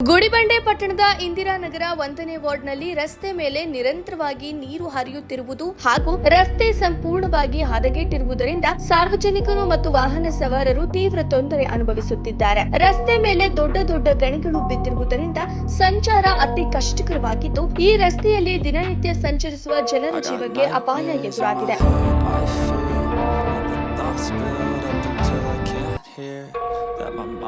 ಗುಡಿಬಂಡೆ ಪಟ್ಟಣದ ಇಂದಿರಾನಗರ ಒಂದನೇ ವಾರ್ಡ್ನಲ್ಲಿ ರಸ್ತೆ ಮೇಲೆ ನಿರಂತರವಾಗಿ ನೀರು ಹರಿಯುತ್ತಿರುವುದು ಹಾಗೂ ರಸ್ತೆ ಸಂಪೂರ್ಣವಾಗಿ ಹದಗೆಟ್ಟಿರುವುದರಿಂದ ಸಾರ್ವಜನಿಕರು ಮತ್ತು ವಾಹನ ಸವಾರರು ತೀವ್ರ ತೊಂದರೆ ಅನುಭವಿಸುತ್ತಿದ್ದಾರೆ. ರಸ್ತೆ ಮೇಲೆ ದೊಡ್ಡ ದೊಡ್ಡ ಗಣಿಗಳು ಬಿದ್ದಿರುವುದರಿಂದ ಸಂಚಾರ ಅತಿ ಕಷ್ಟಕರವಾಗಿದ್ದು ಈ ರಸ್ತೆಯಲ್ಲಿ ದಿನನಿತ್ಯ ಸಂಚರಿಸುವ ಜನರ ಜೀವಕ್ಕೆ ಅಪಾಯ ಎದುರಾಗಿದೆ.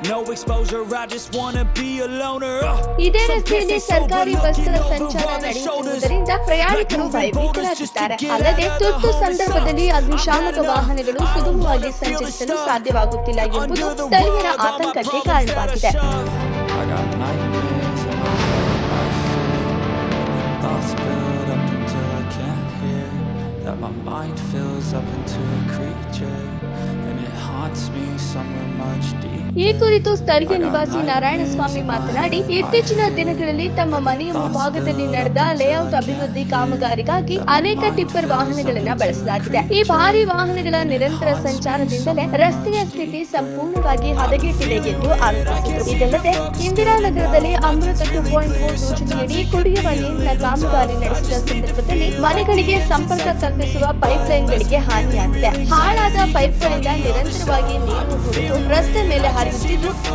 No exposure, I just wanna be a loner. Uh. ಇದೇ ರಸ್ತೆಯಲ್ಲಿ ಸರ್ಕಾರಿ ಬಸ್ಗಳ ಸಂಚಾರ. ನಡೆಯುತ್ತಿರುವುದರಿಂದ ಪ್ರಯಾಣಿಕರು ಭಯಭೀತರಾಗಿದ್ದಾರೆ ಅಲ್ಲದೆ ತುರ್ತು ಸಂದರ್ಭದಲ್ಲಿ ಅಗ್ನಿಶಾಮಕ ವಾಹನಗಳು ಸುಗಮವಾಗಿ ಸಂಚರಿಸಲು ಸಾಧ್ಯವಾಗುತ್ತಿಲ್ಲ ಎಂಬುದು ಸ್ಥಳೀಯರ ಆತಂಕಕ್ಕೆ ಕಾರಣವಾಗಿದೆ fills up into a creature, and it haunts me somewhere much deeper. ಈ ಕುರಿತು ಸ್ಥಳೀಯ ನಿವಾಸಿ ನಾರಾಯಣಸ್ವಾಮಿ ಮಾತನಾಡಿ ಇತ್ತೀಚಿನ ದಿನಗಳಲ್ಲಿ ತಮ್ಮ ಮನೆಯ ಮುಂಭಾಗದಲ್ಲಿ ನಡೆದ ಲೇಔಟ್ ಅಭಿವೃದ್ಧಿ ಕಾಮಗಾರಿಗಾಗಿ ಅನೇಕ ಟಿಪ್ಪರ್ ವಾಹನಗಳನ್ನ ಬಳಸಲಾಗಿದೆ. ಈ ಭಾರಿ ವಾಹನಗಳ ನಿರಂತರ ಸಂಚಾರದಿಂದಲೇ ರಸ್ತೆಯ ಸ್ಥಿತಿ ಸಂಪೂರ್ಣವಾಗಿ ಹದಗೆಟ್ಟಿದೆ ಎಂದು ಆರೋಪಿಸಿದರು. ಇದಲ್ಲದೆ ಇಂದಿರಾನಗರದಲ್ಲಿ ಅಮೃತ ಟು ಪಾಯಿಂಟ್ ಯೋಜನೆಯಡಿ ಕುಡಿಯುವ ನೀರಿನ ಕಾಮಗಾರಿ ನಡೆಸಿದ ಸಂದರ್ಭದಲ್ಲಿ ಮನೆಗಳಿಗೆ ಸಂಪರ್ಕ ಕಲ್ಪಿಸುವ ಪೈಪ್ ಲೈನ್ಗಳಿಗೆ ಹಾನಿಯಾಗಿದೆ. ಹಾಳಾದ ಪೈಪ್ ಗಳಿಂದ ನಿರಂತರವಾಗಿ ನೀರು ಕುಡಿದು ರಸ್ತೆ ಮೇಲೆ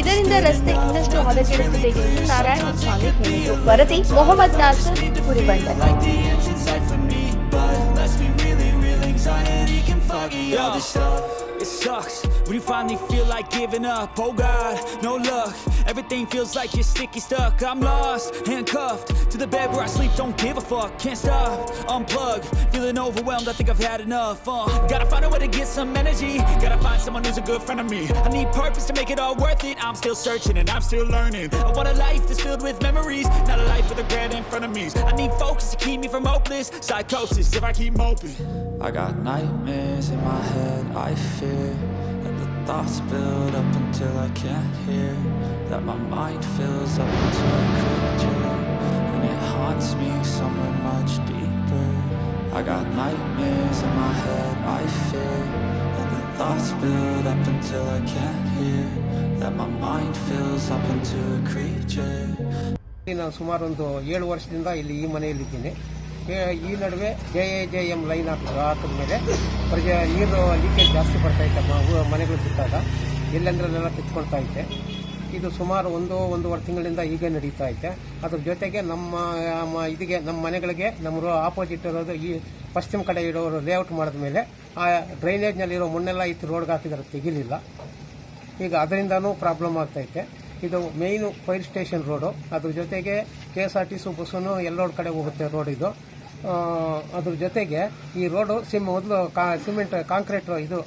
ಇದರಿಂದ ರಸ್ತೆ ಇನ್ನಷ್ಟು ಹದಗೆಡುತ್ತಿದೆ ಎಂದು ನಾರಾಯಣಸ್ವಾಮಿ ಹೇಳಿದರು ವರದಿ Mohammed Nasser ಕುರಿಬಂಡೆ like the end inside for me But let's be really real, anxiety can foggy all this stuff It sucks when you finally feel like giving up Oh God, no luck Everything feels like you're sticky stuck. I'm lost, handcuffed To the bed where I sleep, don't give a fuck Can't stop, unplug Feeling overwhelmed, I think I've had enough uh, Gotta find a way to get some energy. Gotta find someone who's a good friend of me. I need purpose to make it all worth it. I'm still searching and I'm still learning. I want a life that's filled with memories Not a life with regret in front of me. I need focus to keep me from hopeless Psychosis if I keep moping. I got nightmares in my head. I fear that the thoughts build up until I can't hear That my mind fills up into a creature And it haunts me somewhere much deeper I got nightmares in my head I fear that the thoughts build up until I can't hear That my mind fills up into a creature ನಾನು ಸುಮಾರು ಒಂದು ಏಳು ವರ್ಷದಿಂದ ಇಲ್ಲಿ ಈ ಮನೆಯಲ್ಲಿದ್ದೀನಿ ಈ ನಡುವೆ J A J M line ಹಾಕಿದ್ರು ಹಾಕಿದ ಮೇಲೆ ಅವರಿಗೆ ನೀರು ಲೀಕೇಜ್ ಜಾಸ್ತಿ ಬರ್ತಾ ಇತ್ತು ಮ- ಮನೆಗಳು ಬಿಟ್ಟಾಗ ಎಲ್ಲೆಂದ್ರಲ್ಲೆಲ್ಲ ಕಿತ್ಕೊಳ್ತಾ ಐತೆ ಇದು ಸುಮಾರು ಒಂದು, ಒಂದೂವರೆ ತಿಂಗಳಿಂದ ಈಗ ನಡೀತಾ ಐತೆ. ಅದ್ರ ಜೊತೆಗೆ ನಮ್ಮ ಇದಿಗೆ, ನಮ್ಮ ಮನೆಗಳಿಗೆ ನಮ್ಮ ಆಪೋಸಿಟ್ ಇರೋದು ಈ ಪಶ್ಚಿಮ ಕಡೆ ಇರೋರು ಲೇಔಟ್ ಮಾಡಿದ ಮೇಲೆ, ಆ ಡ್ರೈನೇಜ್ನಲ್ಲಿರೋ ಮಣ್ಣೆಲ್ಲ ಇತ್ತು ರೋಡ್ಗೆ ಹಾಕಿದ್ರೆ ತೆಗಿಲಿಲ್ಲ. ಈಗ ಅದರಿಂದನೂ ಪ್ರಾಬ್ಲಮ್ ಆಗ್ತೈತೆ ಇದು ಮೇಯ್ನು ಫೈರ್ ಸ್ಟೇಷನ್ ರೋಡು ಅದ್ರ ಜೊತೆಗೆ K S R T C ಬಸ್ಸನ್ನು ಎಲ್ಲೋಡ್ ಕಡೆ ಹೋಗುತ್ತೆ ರೋಡ್ ಇದು. ಅದ್ರ ಜೊತೆಗೆ ಈ ರೋಡು ಸಿಮ್ ಮೊದಲು ಕಾ, ಸಿಮೆಂಟ್ ಕಾಂಕ್ರೀಟ್ ಇದು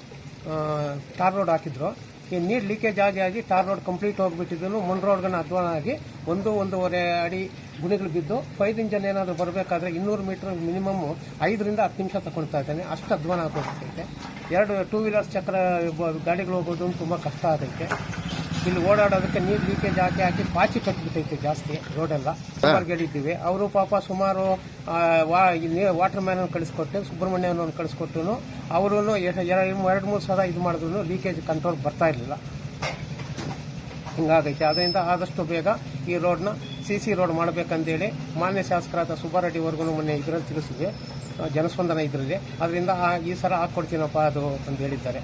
ಟಾರ್ ರೋಡ್ ಹಾಕಿದ್ರು. ಈ ನೀರು ಲೀಕೇಜ್ ಆಗಿ ಆಗಿ ಟಾರ್ ರೋಡ್ ಕಂಪ್ಲೀಟ್ ಹೋಗ್ಬಿಟ್ಟಿದ್ದು ಮುನ್ ರೋಡ್ಗನ ಅಧ್ವಾನ ಆಗಿ ಒಂದು ಒಂದೂವರೆ ಅಡಿ ಗುಣಿಗಳು ಬಿದ್ದು ಫೈರ್ ಇಂಜನ್ ಏನಾದರೂ ಬರಬೇಕಾದ್ರೆ ಇನ್ನೂರು ಮೀಟರ್ ಮಿನಿಮಮ್ ಐದರಿಂದ ಹತ್ತು ನಿಮಿಷ ತಗೊಳ್ತಾ ಇದ್ದಾನೆ. ಅಷ್ಟು ಅಧ್ವಾನ ಆಗೋಗ್ತೈತೆ. ಎರಡು ಟೂ ವೀಲರ್ಸ್ ಚಕ್ರ, ಗಾಡಿಗಳು ಹೋಗೋದು ತುಂಬ ಕಷ್ಟ ಆಗೈತೆ. ಇಲ್ಲಿ ಓಡಾಡೋದಕ್ಕೆ ನೀರು ಲೀಕೇಜ್ ಹಾಕಿ ಹಾಕಿ ಪಾಚಿ ಕಟ್ಬಿಟ್ಟೈತೆ ಜಾಸ್ತಿ ರೋಡೆಲ್ಲ. ಸುಮಾರು ಹೇಳಿದ್ದೀವಿ ಅವರು ಪಾಪ ಸುಮಾರು ವಾಟರ್ ಮ್ಯಾನ್ ಕಳಿಸ್ಕೊಟ್ಟು, ಸುಬ್ರಹ್ಮಣ್ಯನನ್ನು ಕಳಿಸ್ಕೊಟ್ಟು ಅವರು ಎರಡು ಮೂರು ಸಲ ಇದು ಮಾಡಿದ್ರು ಲೀಕೇಜ್ ಕಂಟ್ರೋಲ್ ಬರ್ತಾ ಇರಲಿಲ್ಲ. ಹಿಂಗಾಗೈತೆ. ಅದರಿಂದ ಆದಷ್ಟು ಬೇಗ ಈ ರೋಡ್ನ ಸಿ ಸಿ ರೋಡ್ ಮಾಡಬೇಕಂತೇಳಿ ಮಾನ್ಯ ಶಾಸಕರಾದ ಸುಬ್ಬಾರೆಡ್ಡಿವರೆಗೂ ಮೊನ್ನೆ ಇದರಲ್ಲಿ ತಿಳಿಸಿದ್ವಿ. ಜನಸ್ಪಂದನ ಇದರಲ್ಲಿ. ಅದರಿಂದ ಈ ಸಲ ಹಾಕ್ಕೊಡ್ತೀನಪ್ಪ ಅದು ಅಂತ ಹೇಳಿದ್ದಾರೆ